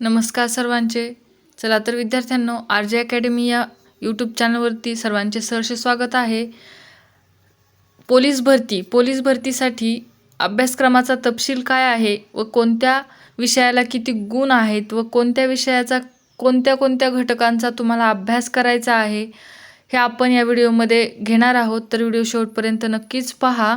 नमस्कार सर्वांचे. चला तर विद्यार्थ्यांनो आर जे अकॅडमी या यूट्यूब चॅनलवरती सर्वांचे सहर्ष स्वागत आहे. पोलीस भरती. पोलीस भरतीसाठी अभ्यासक्रमाचा तपशील काय आहे व कोणत्या विषयाला किती गुण आहेत व कोणत्या विषयाचा कोणत्या कोणत्या घटकांचा तुम्हाला अभ्यास करायचा आहे हे आपण या व्हिडिओमध्ये घेणार आहोत. तर व्हिडिओ शेवटपर्यंत नक्कीच पहा.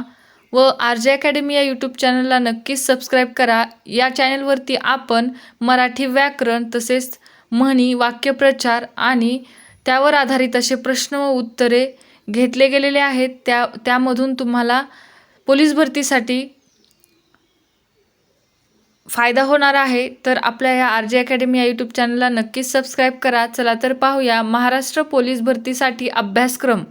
व आर जे अकॅडमी या यूट्यूब चॅनलला नक्कीच सबस्क्राईब करा. या चॅनलवरती आपण मराठी व्याकरण तसेच म्हणी वाक्यप्रचार आणि त्यावर आधारित असे प्रश्न व उत्तरे घेतले गेलेले आहेत. त्या त्यामधून तुम्हाला पोलीस भरतीसाठी फायदा होणार आहे. तर आपल्या या आर जे अकॅडमी या यूट्यूब चॅनलला नक्कीच सबस्क्राईब करा. चला तर पाहूया महाराष्ट्र पोलीस भरतीसाठी अभ्यासक्रम.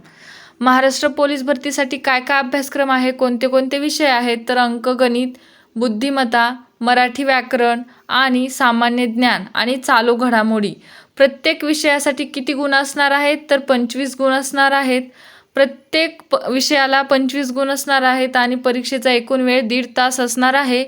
महाराष्ट्र पोलीस भरतीसाठी काय काय अभ्यासक्रम आहे कोणते कोणते विषय आहेत तर अंक गणित बुद्धिमत्ता मराठी व्याकरण आणि सामान्य ज्ञान आणि चालू घडामोडी. प्रत्येक विषयासाठी किती गुण असणार आहेत तर पंचवीस गुण असणार आहेत. प्रत्येक प विषयाला पंचवीस गुण असणार आहेत आणि परीक्षेचा एकूण वेळ दीड तास असणार आहे.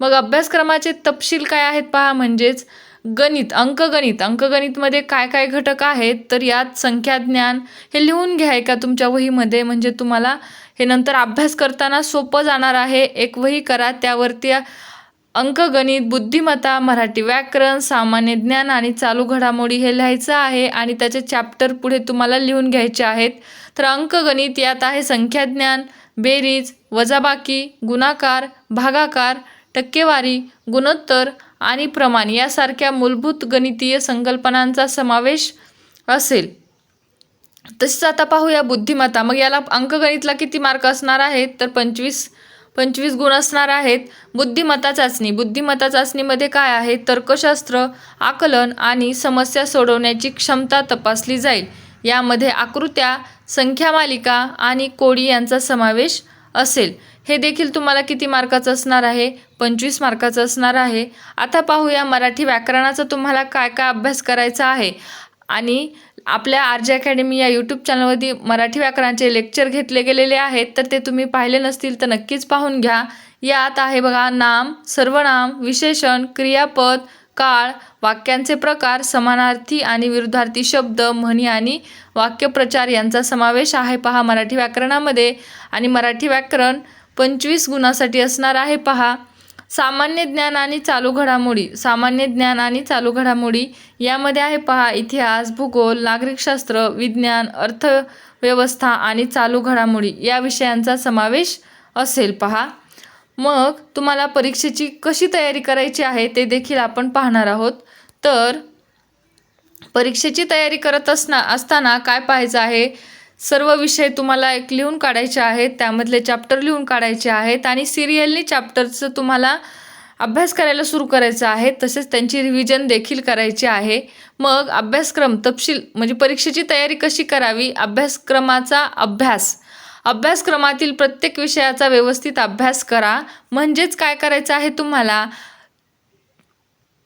मग अभ्यासक्रमाचे तपशील काय आहेत पहा म्हणजेच गणित अंकगणित. अंकगणितमध्ये काय काय घटक आहेत तर यात संख्या ज्ञान हे लिहून घ्या का तुमच्या वहीमध्ये. म्हणजे तुम्हाला हे नंतर अभ्यास करताना सोपं जाणार आहे. एक वही करा. त्यावरती अंकगणित बुद्धिमत्ता मराठी व्याकरण सामान्य ज्ञान आणि चालू घडामोडी हे लिहायचं आहे आणि त्याचे चॅप्टर पुढे तुम्हाला लिहून घ्यायचे आहेत. तर अंकगणित यात आहे संख्याज्ञान बेरीज वजाबाकी गुणाकार भागाकार टक्केवारी गुणोत्तर आणि प्रमाण यासारख्या मूलभूत गणितीय संकल्पनांचा समावेश असेल. तसेच आता पाहूया बुद्धिमत्ता. मग याला अंकगणितला किती मार्क असणार आहेत? तर पंचवीस पंचवीस गुण असणार आहेत. बुद्धिमत्ता चाचणी. बुद्धिमत्ता चाचणीमध्ये काय आहे? तर्कशास्त्र आकलन आणि समस्या सोडवण्याची क्षमता तपासली जाईल. यामध्ये आकृत्या संख्या मालिका आणि कोडी यांचा समावेश असेल. हे देखील तुम्हाला किती मार्काचं असणार आहे? पंचवीस मार्काचं असणार आहे. आता पाहूया मराठी व्याकरणाचा तुम्हाला काय काय अभ्यास करायचा आहे. आणि आपल्या आर जे अकॅडमी या यूट्यूब चॅनलवरती मराठी व्याकरणाचे लेक्चर घेतले गेलेले आहेत. तर ते तुम्ही पाहिले नसतील तर नक्कीच पाहून घ्या. यात आहे बघा नाम सर्वनाम विशेषण क्रियापद काळ वाक्यांचे प्रकार समानार्थी आणि विरुद्धार्थी शब्द म्हणी आणि वाक्यप्रचार यांचा समावेश आहे. पहा मराठी व्याकरणामध्ये आणि मराठी व्याकरण पंचवीस गुणासाठी असणार आहे. पहा सामान्य ज्ञान आणि चालू घडामोडी सामान्य ज्ञान आणि चालू घडामोडी यामध्ये आहे. पहा इतिहास भूगोल नागरिकशास्त्र विज्ञान अर्थव्यवस्था आणि चालू घडामोडी या विषयांचा समावेश असेल. पहा मग तुम्हाला परीक्षेची कशी तयारी करायची आहे ते देखील आपण पाहणार आहोत. तर परीक्षेची तयारी करत असना असताना काय पाहायचं आहे? सर्व विषय तुम्हाला एक लिहून काढायचे आहेत त्यामधले चॅप्टर लिहून काढायचे आहेत आणि सिरियलनी चॅप्टरचं तुम्हाला अभ्यास करायला सुरू करायचं आहे तसेच त्यांची रिव्हिजन देखील करायची आहे. मग अभ्यासक्रम तपशील म्हणजे परीक्षेची तयारी कशी करावी? अभ्यासक्रमाचा अभ्यास अभ्यासक्रमातील प्रत्येक विषयाचा व्यवस्थित अभ्यास करा. म्हणजेच काय करायचं आहे तुम्हाला?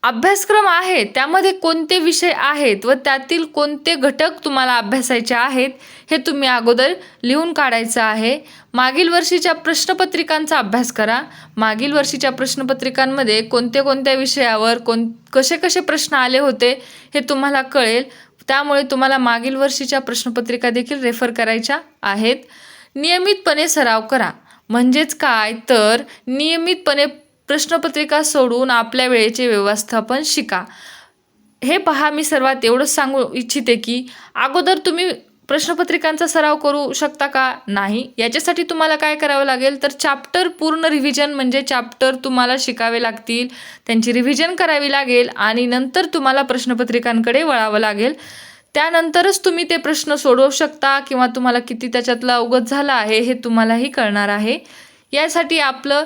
अभ्यासक्रम आहे त्यामध्ये कोणते विषय आहेत व त्यातील कोणते घटक तुम्हाला अभ्यासायचे आहेत हे तुम्ही अगोदर लिहून काढायचं आहे. मागील वर्षीच्या प्रश्नपत्रिकांचा अभ्यास करा. मागील वर्षीच्या प्रश्नपत्रिकांमध्ये कोणत्या कोणत्या विषयावर कोण कसे कसे प्रश्न आले होते हे तुम्हाला कळेल. त्यामुळे तुम्हाला मागील वर्षीच्या प्रश्नपत्रिका देखील रेफर करायच्या आहेत. नियमितपणे सराव करा. म्हणजेच काय? तर नियमितपणे प्रश्नपत्रिका सोडून आपल्या वेळेचे व्यवस्थापन शिका. हे पहा मी सर्वात एवढंच सांगू इच्छिते की अगोदर तुम्ही प्रश्नपत्रिकांचा सराव करू शकता का? नाही. याच्यासाठी तुम्हाला काय करावं लागेल? तर चॅप्टर पूर्ण रिव्हिजन म्हणजे चॅप्टर तुम्हाला शिकावे लागतील. त्यांची रिव्हिजन करावी लागेल आणि नंतर तुम्हाला प्रश्नपत्रिकांकडे वळावं लागेल. त्यानंतरच तुम्ही ते प्रश्न सोडवू शकता किंवा तुम्हाला किती त्याच्यातलं अवगत झाला आहे हे तुम्हालाही कळणार आहे. यासाठी आपलं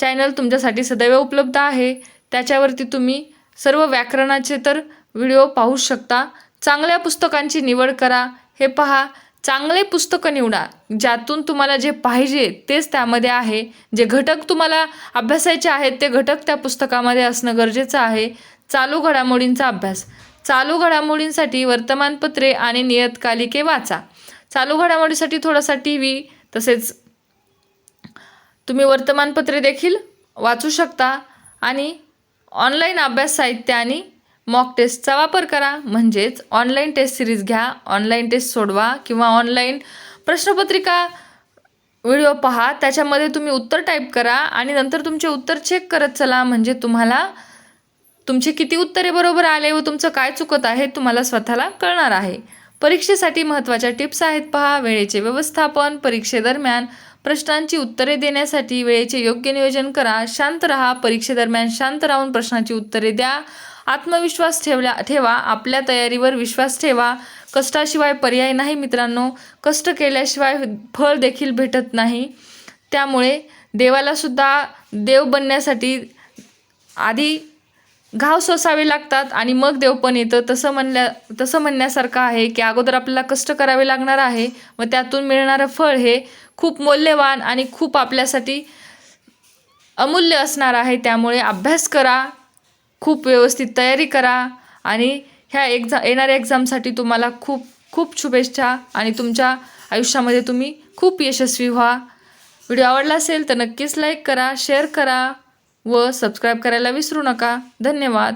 चॅनल तुमच्यासाठी सदैव उपलब्ध आहे. त्याच्यावरती तुम्ही सर्व व्याकरणाचे तर व्हिडिओ पाहू शकता. चांगल्या पुस्तकांची निवड करा. हे पहा चांगले पुस्तकं निवडा. ज्यातून तुम्हाला जे पाहिजे तेच त्यामध्ये आहे. जे घटक तुम्हाला अभ्यासायचे आहेत ते घटक त्या पुस्तकामध्ये असणं गरजेचं आहे. चालू घडामोडींचा अभ्यास. चालू घडामोडींसाठी वर्तमानपत्रे आणि नियतकालिके वाचा. चालू घडामोडीसाठी थोडासा टी व्ही तसेच तुम्ही वर्तमानपत्रे देखील वाचू शकता आणि ऑनलाईन अभ्यास साहित्य आणि मॉक टेस्टचा वापर करा. म्हणजेच ऑनलाईन टेस्ट सिरीज घ्या ऑनलाईन टेस्ट सोडवा किंवा ऑनलाईन प्रश्नपत्रिका व्हिडिओ पहा. त्याच्यामध्ये तुम्ही उत्तर टाईप करा आणि नंतर तुमचे उत्तर चेक करत चला. म्हणजे तुम्हाला तुमचे किती उत्तरे बरोबर आले व तुमचं काय चुकत आहे तुम्हाला स्वतःला कळणार आहे. परीक्षेसाठी महत्त्वाच्या टिप्स आहेत पहा. वेळेचे व्यवस्थापन परीक्षेदरम्यान प्रश्नांची उत्तरे देण्यासाठी वेळेचे योग्य नियोजन करा. शांत राहा. परीक्षेदरम्यान शांत राहून प्रश्नांची उत्तरे द्या. आत्मविश्वास ठेवल्या ठेवा. आपल्या तयारीवर विश्वास ठेवा. कष्टाशिवाय पर्याय नाही मित्रांनो. कष्ट केल्याशिवाय फळ देखील भेटत नाही. त्यामुळे देवालासुद्धा देव बनण्यासाठी आधी घाव सोसावे लागतात आणि मग देव पण येतं. तसं म्हणल्या तसं म्हणण्यासारखं आहे की अगोदर आपल्याला कष्ट करावे लागणार आहे. व त्यातून मिळणारं फळ हे खूप मौल्यवान आणि खूप आपल्यासाठी अमूल्य असणार आहे. त्यामुळे अभ्यास करा खूप व्यवस्थित तयारी करा आणि ह्या एक्झा येणाऱ्या एक्झामसाठी तुम्हाला खूप खूप शुभेच्छा आणि तुमच्या आयुष्यामध्ये तुम्ही खूप यशस्वी व्हा. व्हिडिओ आवडला असेल तर नक्कीच लाईक करा शेअर करा. व सबस्क्राईब करायला विसरू नका. धन्यवाद.